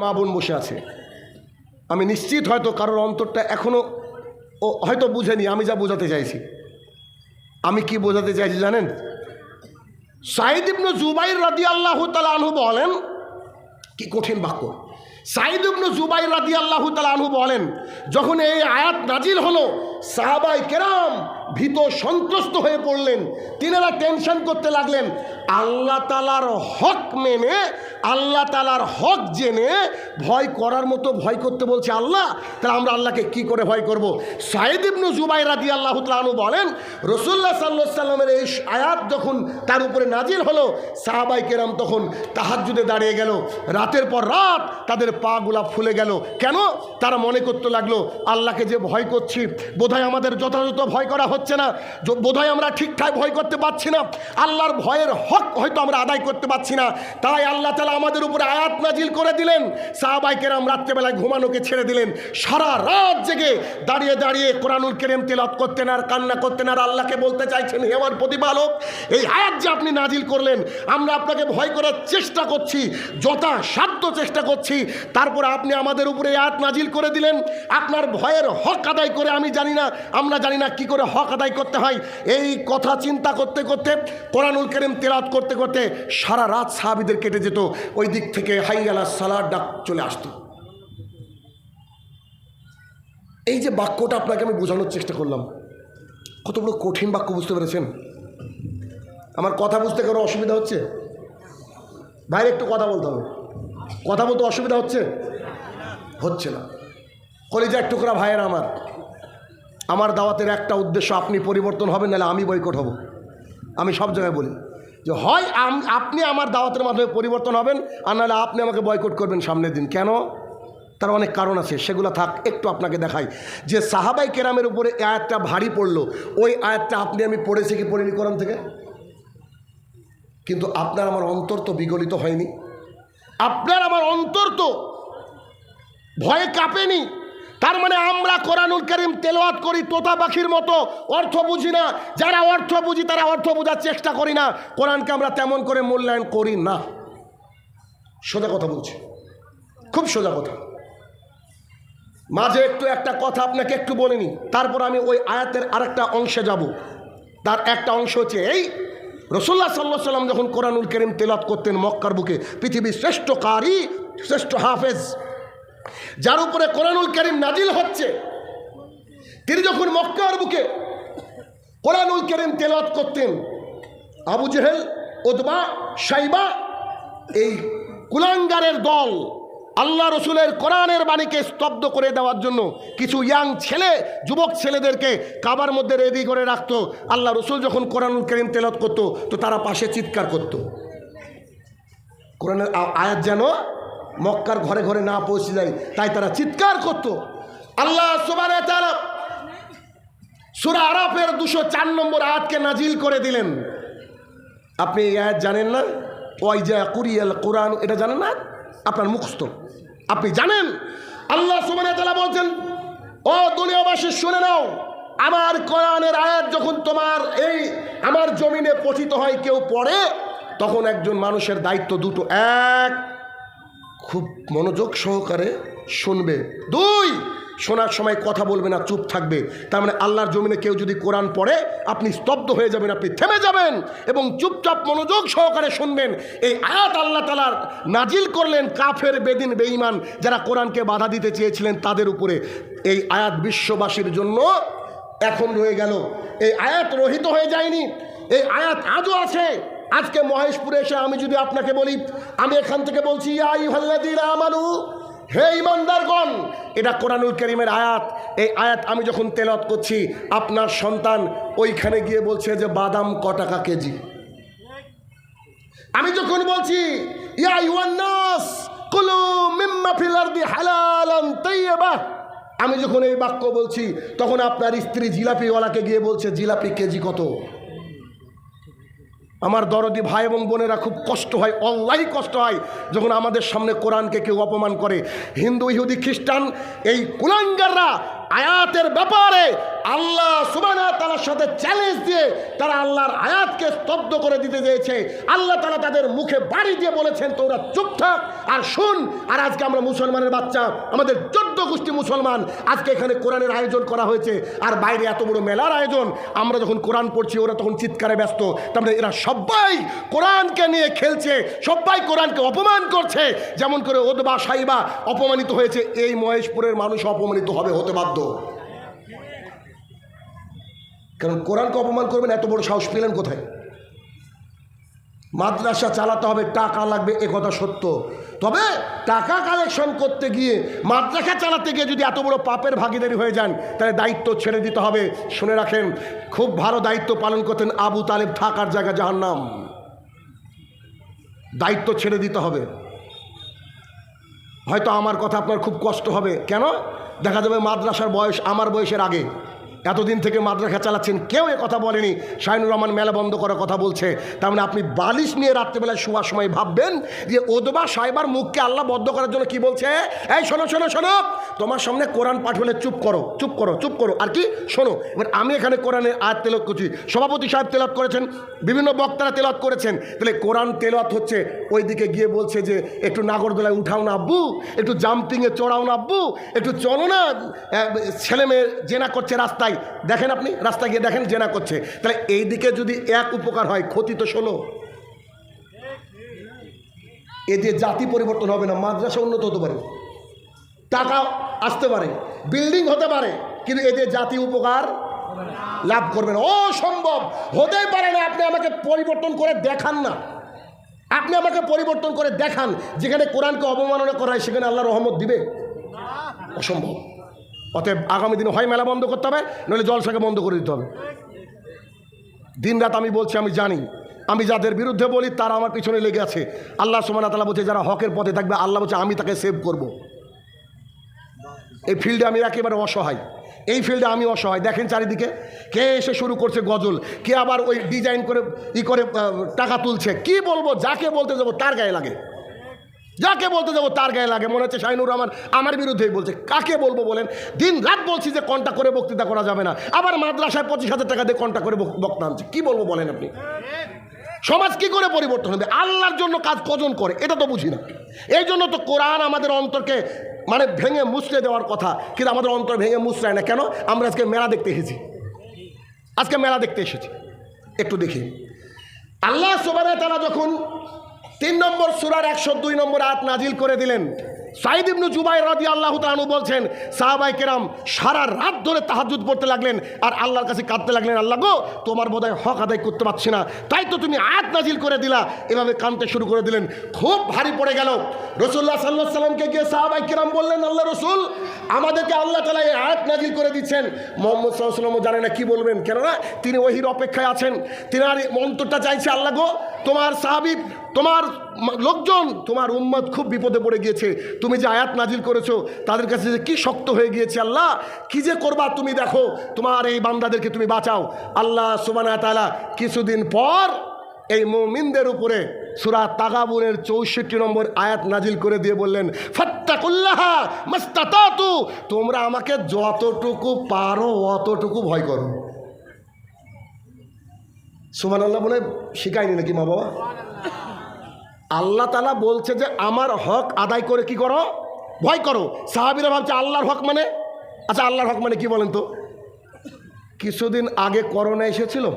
মা বোন বসে আছে। আমি নিশ্চিত হয়তো কারোর অন্তরটা এখনও ও হয়তো বুঝেনি, আমি যা বোঝাতে চাইছি। আমি কি বোঝাতে চাইছি জানেন? সাইদ ইবনু জুবাইর রাদি আল্লাহ আনহু বলেন, কি কঠিন বাক্য। সাইদ ইবনু জুবাইর রাদি আল্লাহ আনহু বলেন, যখন এই আয়াত নাজিল হলো, সাহাবাই কেরাম ভীত সন্ত্রস্ত হয়ে পড়লেন। তিনারা টেনশন করতে লাগলেন, আল্লাহ তালার হক মেনে, আল্লাহ তালার হক জেনে ভয় করার মতো ভয় করতে বলছে আল্লাহ। তাহলে আমরা আল্লাহকে কি করে ভয় করব? সাইদ ইবনু জুবাই রাদি আল্লাহ তালু বলেন রসুল্লাহ সাল্লাহ সাল্লামের এই আয়াত যখন তার উপরে নাজির হলো, সাহাবাই কেরাম তখন তাহাজুদে দাঁড়িয়ে গেল। রাতের পর রাত তাদের পা গুলা ফুলে গেল। কেন? তারা মনে করতে লাগল, আল্লাহকে যে ভয় করছি, বোধহয় আমাদের যথাযথ ভয় করা না। য- বোধহয় আমরা ঠিকঠাক ভয় করতে পারছি না। আল্লাহর ভয়ের হক হয়তো আমরা আদায় করতে পারছি না। তাই আল্লাহ তালা আমাদের উপরে আয়াত নাজিল করে দিলেন। সাহাবাই কেরাম রাত্রেবেলায় ঘুমানোকে ছেড়ে দিলেন। সারা রাত জেগে দাঁড়িয়ে দাঁড়িয়ে কোরআনুল কেরেম তেলাত করতেন আর কান্না করতেন আর আল্লাহকে বলতে চাইছেন, হে আমার প্রতিপালক, এই আয়াত যে আপনি নাজিল করলেন, আমরা আপনাকে ভয় করার চেষ্টা করছি যথা সাধ্য চেষ্টা করছি। তারপর আপনি আমাদের উপরে আয়াত নাজিল করে দিলেন। আপনার ভয়ের হক আদায় করে আমি জানি না, আমরা জানি না কি করে হক আদায় করতে হয়। এই কথা চিন্তা করতে করতে কোরআনুল কেরেম তেলাত করতে করতে সারা রাত সাহাবিদের কেটে যেত। ওই দিক থেকে হাইয়ালা সালার ডাক চলে আসতো। এই যে বাক্যটা আপনাকে আমি বোঝানোর চেষ্টা করলাম। কত বড় কঠিন বাক্য বুঝতে পেরেছেন? আমার কথা বুঝতে কারও অসুবিধা হচ্ছে? বাইরে একটু কথা বলতে হবে। কথা বলতে অসুবিধা হচ্ছে? হচ্ছে না। কলেজা একটু করা ভাইয়ের আমার। আমার দাওয়াতের একটা উদ্দেশ্য, আপনি পরিবর্তন হবেন, নাহলে আমি বয়কট হব। আমি সব জায়গায় বলি যে, হয় আপনি আমার দাওয়াতের মাধ্যমে পরিবর্তন হবেন, আর নাহলে আপনি আমাকে বয়কট করবেন সামনের দিন। কেন? তার অনেক কারণ আছে, সেগুলো থাক, একটু আপনাকে দেখাই। যে সাহাবাই কেরামের উপরে আয়াতটা ভারী পড়ল, ওই আয়াতটা আপনি, আমি পড়েছি কি পড়িনি কোরআন থেকে? কিন্তু আপনার আমার অন্তর তো বিগলিত হয়নি। আপনার আমার অন্তর তো ভয়ে কাঁপেনি। তার মানে আমরা কোরআনুল করিম তেলাওয়াত করি তোতা পাখির মতো। অর্থ বুঝি না। যারা অর্থ বুঝি, তারা অর্থ বোঝার চেষ্টা করি না। কোরআনকে আমরা তেমন করে মূল্যায়ন করি না। সোজা কথা বলছি। খুব সোজা কথা। মাঝে একটু একটা কথা আপনাকে একটু বলিনি তারপর আমি ওই আয়াতের আরেকটা অংশে যাব। তার একটা অংশ হচ্ছে এই রসুল্লাহ সাল্লাহ সাল্লাম যখন কোরআনুল করিম তেলাত করতেন মক্কার বুকে, পৃথিবীর শ্রেষ্ঠ কারি, শ্রেষ্ঠ হাফেজ যার উপরে কোরআনুল করিম নাজিল হচ্ছে, তিনি যখন মক্কার বুকে কোরআনুল করিম তেলাত করতেন, আবু জেহেল ওদবা সাইবা এই কুলাঙ্গারের দল আল্লাহ রসুলের কোরআনের বাণীকে স্তব্ধ করে দেওয়ার জন্য কিছু ইয়াং ছেলে, যুবক ছেলেদেরকে কাবার মধ্যে রেডি করে রাখতো। আল্লাহ রসুল যখন কোরআনুল করিম তেলত করতো, তো তারা পাশে চিৎকার করত। কোরআনের আয়াত যেন মক্কার ঘরে ঘরে না পৌঁছে যায়, তাই তারা চিৎকার করত। আল্লাহ সুরা আরাফের দুশো চার নম্বর আয়াতকে নাজিল করে দিলেন। আপনি এই আয়াত জানেন না? ওই যে কুরিয়াল কোরআন, এটা জানেন না? আপনার মুখস্থ। আপনি জানেন? আল্লাহ সুবাহ বলছেন, ও দুনিয়াবাসী, শুনে নাও, আমার কোরআনের আয়াত যখন তোমার এই, আমার জমিনে পঠিত হয়, কেউ পড়ে, তখন একজন মানুষের দায়িত্ব দুটো, এক খুব মনোযোগ সহকারে শুনবে। দুই, শোনার সময় কথা বলবে না, চুপ থাকবে। তার মানে আল্লাহর জমিনে কেউ যদি কোরআন পড়ে, আপনি স্তব্ধ হয়ে যাবেন, আপনি থেমে যাবেন এবং চুপচাপ মনোযোগ সহকারে শুনবেন। এই আয়াত আল্লাহ তালার নাজিল করলেন কাফের, বেদিন, বেঈমান যারা কোরআনকে বাধা দিতে চেয়েছিলেন তাদের উপরে। এই আয়াত বিশ্ববাসীর জন্য এখন রয়ে গেল। এই আয়াত রহিত হয়ে যায়নি। এই আয়াত আজও আছে। আজকে মহেশপুরে এসে আমি যদি আপনাকে বলি, আমি এখান থেকে বলছি, ইয়া আইয়ুহাল্লাযীনা আমানু, হে ইমানদারগণ, এটা কোরআনুল করিমের আয়াত। এই আয়াত আমি যখন তেলত করছি, আপনার সন্তান ওইখানে গিয়ে বলছে যে, বাদাম ক টাকা কেজি? আমি যখন বলছি, ইয়া আমি যখন এই বাক্য বলছি, তখন আপনার স্ত্রী জিলাপিওয়ালাকে গিয়ে বলছে, জিলাপি কেজি কত? আমার দরদি ভাই এবং বোনেরা খুব কষ্ট হয়, অল্লাহি কষ্ট হয় যখন আমাদের সামনে কোরআনকে কেউ অপমান করে। হিন্দু, ইহুদি, খ্রিস্টান, এই কুলাঙ্গাররা আয়াতের ব্যাপারে আল্লাহ সুবানা তালার সাথে চ্যালেঞ্জ দিয়ে তারা আল্লাহর আয়াতকে স্তব্ধ করে দিতে চেয়েছে। আল্লাহ তালা তাদের মুখে বাড়ি দিয়ে বলেছেন তোরা চুপ থাক আর শুন। আর আজকে আমরা মুসলমানের বাচ্চা, আমাদের চোদ্দ গোষ্ঠী মুসলমান আজকে এখানে কোরআনের আয়োজন করা হয়েছে। আর বাইরে এত বড় মেলার আয়োজন, আমরা যখন কোরআন পড়ছি, ওরা তখন চিৎকারে ব্যস্ত। তার মানে এরা সবাই কোরআনকে নিয়ে খেলছে সবাই কোরআনকে অপমান করছে। যেমন করে ওদবা সাইবা অপমানিত হয়েছে, এই মহেশপুরের মানুষ অপমানিত হবে, হতে বাধ্য। কারণ কোরআনকে অপমান করবেন, এত বড় সাহস পেলেন কোথায়? মাদ্রাসা চালাতে হবে, টাকা লাগবে, এ কথা সত্য। তবে টাকা কালেকশন করতে গিয়ে, মাদ্রাসা চালাতে গিয়ে যদি এত বড় পাপের ভাগিদারি হয়ে যান, তাহলে দায়িত্ব ছেড়ে দিতে হবে। শুনে রাখেন, খুব ভালো দায়িত্ব পালন করতেন আবু তালেব থাকার জায়গা যাহার নাম দায়িত্ব ছেড়ে দিতে হবে। হয়তো আমার কথা আপনার খুব কষ্ট হবে। কেন? দেখা যাবে মাদ্রাসার বয়স, আমার বয়সের আগে। এতদিন থেকে মাদ্রাসা চালাচ্ছেন, কেউ এ কথা বলেনি। শাহিনুর রহমান মেলা বন্ধ করার কথা বলছে। তার মানে আপনি বালিশ নিয়ে রাত্রেবেলায় শোয়ার সময় ভাববেন যে ওদবা সাহেবার মুখকে আল্লাহ বদ্ধ করার জন্য কি বলছে? এই শোনো শোনো শোনো, তোমার সামনে কোরআন পাঠ হলে চুপ করো চুপ করো চুপ করো। আর কি? শোনো, এবার আমি এখানে কোরআনের আয়াত তেলত করছি। সভাপতি সাহেব তেলত করেছেন, বিভিন্ন বক্তারা তেলত করেছেন। তাহলে কোরআন তেলত হচ্ছে ওই দিকে গিয়ে বলছে যে, একটু নাগরদোলায় উঠাও না আব্বু, একটু জাম্পিংয়ে চড়াও না আব্বু, একটু চলো না ছেলে মেয়ে জেনা করছে রাস্তায়। দেখেন আপনি, রাস্তায় গিয়ে দেখেন জেনা করছে। তাহলে এই দিকে যদি এক উপকার হয়, ক্ষতি তো ষোলো। এ দিয়ে জাতি পরিবর্তন হবে না, মাদ্রাসা উন্নত হতে পারে। টাকা আসতে পারে, বিল্ডিং হতে পারে, কিন্তু এদের জাতি উপকার লাভ করবেন অসম্ভব! হতেই পারে না, আপনি আমাকে পরিবর্তন করে দেখান না। আপনি আমাকে পরিবর্তন করে দেখান, যেখানে কোরআনকে অবমাননা করা হয়, সেখানে আল্লাহ রহমত দিবে। অসম্ভব। অতএব আগামী দিনে হয় মেলা বন্ধ করতে হবে, নইলে জলসাকে বন্ধ করে দিতে হবে। দিন রাত আমি বলছি, আমি জানি, আমি যাদের বিরুদ্ধে বলি তারা আমার পিছনে লেগে আছে। আল্লাহ সোমানা তালা বলছে, যারা হকের পথে থাকবে, আল্লাহ বলছে, আমি তাকে সেভ করব। এই ফিল্ডে আমি একেবারে অসহায়। এই ফিল্ডে আমি অসহায়। দেখেন চারিদিকে, কে এসে শুরু করছে গজল, কে আবার ওই ডিজাইন করে, ই করে টাকা তুলছে, কি বলব, যাকে বলতে যাব তার গায়ে লাগে। যাকে বলতে যাব তার গায়ে লাগে। মনে হচ্ছে শাহিনুর রহমান আমার বিরুদ্ধেই বলছে। কাকে বলব বলেন? দিন রাত বলছি যে কন্টা করে বক্তৃতা করা যাবে না। আবার মাদ্রাসায় পঁচিশ হাজার টাকা দিয়ে কন্টা করে বক- বক্তা আনছে। কি বলব বলেন আপনি? সমাজ কি করে পরিবর্তন হবে? আল্লাহর জন্য কাজ কজন করে? এটা তো বুঝি না। এই জন্য তো কোরআন আমাদের অন্তরকে মানে ভেঙে মুছড়ে দেওয়ার কথা। কিন্তু আমাদের অন্তর ভেঙে মুছড়ায় না। কেন? আমরা আজকে মেলা দেখতে এসেছি। আজকে মেলা দেখতে এসেছি। একটু দেখি। আল্লাহ সোবানা তারা যখন তিন নম্বর সুরার একশো দুই নম্বর আয়াত নাজিল করে দিলেন। সাইদ ইবনু জুবাই রাদি আল্লাহ তানু বলছেন সাহাবাই কেরাম সারা রাত ধরে তাহাজুদ পড়তে লাগলেন আর আল্লাহর কাছে কাঁদতে লাগলেন, আল্লাহ গো, তোমার বোধহয় হক আদায় করতে পারছি না। তাই তো তুমি আয়াত নাজিল করে দিলা। এভাবে কাঁদতে শুরু করে দিলেন। খুব ভারী পড়ে গেল। রসুল্লাহ সাল্লাহ সাল্লামকে গিয়ে সাহাবাই কেরাম বললেন, আল্লাহ রসুল, আমাদেরকে আল্লাহ তালা এই আয়াত নাজিল করে দিচ্ছেন। মোহাম্মদ সাল্লামও জানে না কি বলবেন। কেননা তিনি ওহির অপেক্ষায় আছেন। তিনি আর মন্ত্রটা চাইছে, আল্লাহ গো, তোমার সাহাবিব তোমার লোকজন, তোমার উম্মত খুব বিপদে পড়ে গিয়েছে। তুমি যে আয়াত নাজিল করেছ, তাদের কাছে যে কি শক্ত হয়ে গিয়েছে আল্লাহ, কি যে করবা তুমি দেখো, তোমার এই বান্দাদেরকে তুমি বাঁচাও। আল্লাহ সুবানা তালা কিছুদিন পর এই মুমিনদের উপরে সুরা তাগাবুনের চৌষট্টি নম্বর আয়াত নাজিল করে দিয়ে বললেন তোমরা আমাকে যতটুকু পারো অতটুকু ভয় করো। সুমান আল্লাহ বলে শিখায়নি নাকি মা বাবা আল্লাহ তালা বলছে যে, আমার হক আদায় করে কি করো? ভয় করো। সাহাবিরা ভাবছে, আল্লাহর হক মানে? আচ্ছা আল্লাহর হক মানে কি বলেন তো? কিছুদিন আগে করোনা এসেছিল।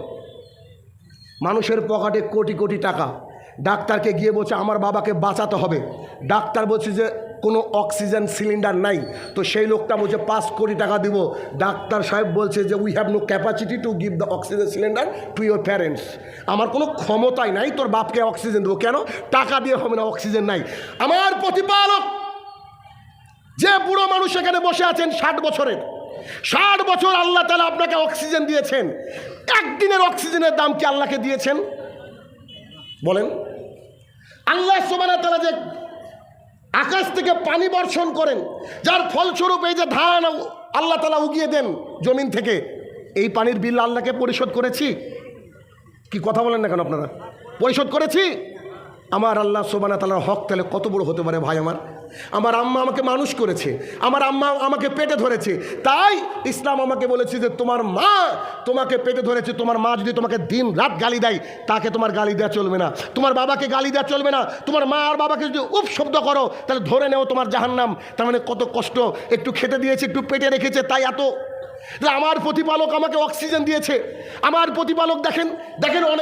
মানুষের পকেটে কোটি কোটি টাকা। ডাক্তারকে গিয়ে বলছে, আমার বাবাকে বাঁচাতে হবে। ডাক্তার বলছে যে কোনো অক্সিজেন সিলিন্ডার নাই। তো সেই লোকটা বলছে, পাঁচ কোটি টাকা দিব। ডাক্তার সাহেব বলছে যে we have no capacity to give the oxygen cylinder to your parents আমার কোনো ক্ষমতাই নাই, তোর বাপকে অক্সিজেন দেবো। কেন? টাকা দিয়ে হবে না, অক্সিজেন নাই। আমার প্রতিপালক, যে বুড়ো মানুষ এখানে বসে আছেন ষাট বছরের, ষাট বছর আল্লাহ তালা আপনাকে অক্সিজেন দিয়েছেন। একদিনের অক্সিজেনের দাম কি আল্লাহকে দিয়েছেন? বলেন। আল্লাহ সোমানা তালা যে আকাশ থেকে পানি বর্ষণ করেন, যার ফলস্বরূপ এই যে ধান আল্লাহ তালা উগিয়ে দেন জমিন থেকে, এই পানির বিল আল্লাহকে পরিশোধ করেছি? কি কথা বলেন না কেন আপনারা? পরিশোধ করেছি? আমার আল্লাহ সোবানা তালার হক তাহলে কত বড় হতে পারে ভাই আমার? আমার আম্মা আমাকে মানুষ করেছে, আমার আম্মা আমাকে পেটে ধরেছে। তাই ইসলাম আমাকে বলেছে যে তোমার মা তোমাকে পেটে ধরেছে, তোমার মা যদি তোমাকে দিন রাত গালি দেয়, তাকে তোমার গালি দেওয়া চলবে না। তোমার বাবাকে গালি দেওয়া চলবে না। তোমার মা আর বাবাকে যদি উপ শব্দ করো, তাহলে ধরে নেও তোমার জাহান্নাম। তার মানে কত কষ্ট, একটু খেতে দিয়েছে, একটু পেটে রেখেছে, তাই এত। আমার প্রতিপালক আমাকে অক্সিজেন দিয়েছে। আমার প্রতিপালক দেখেন দেখেন অনেক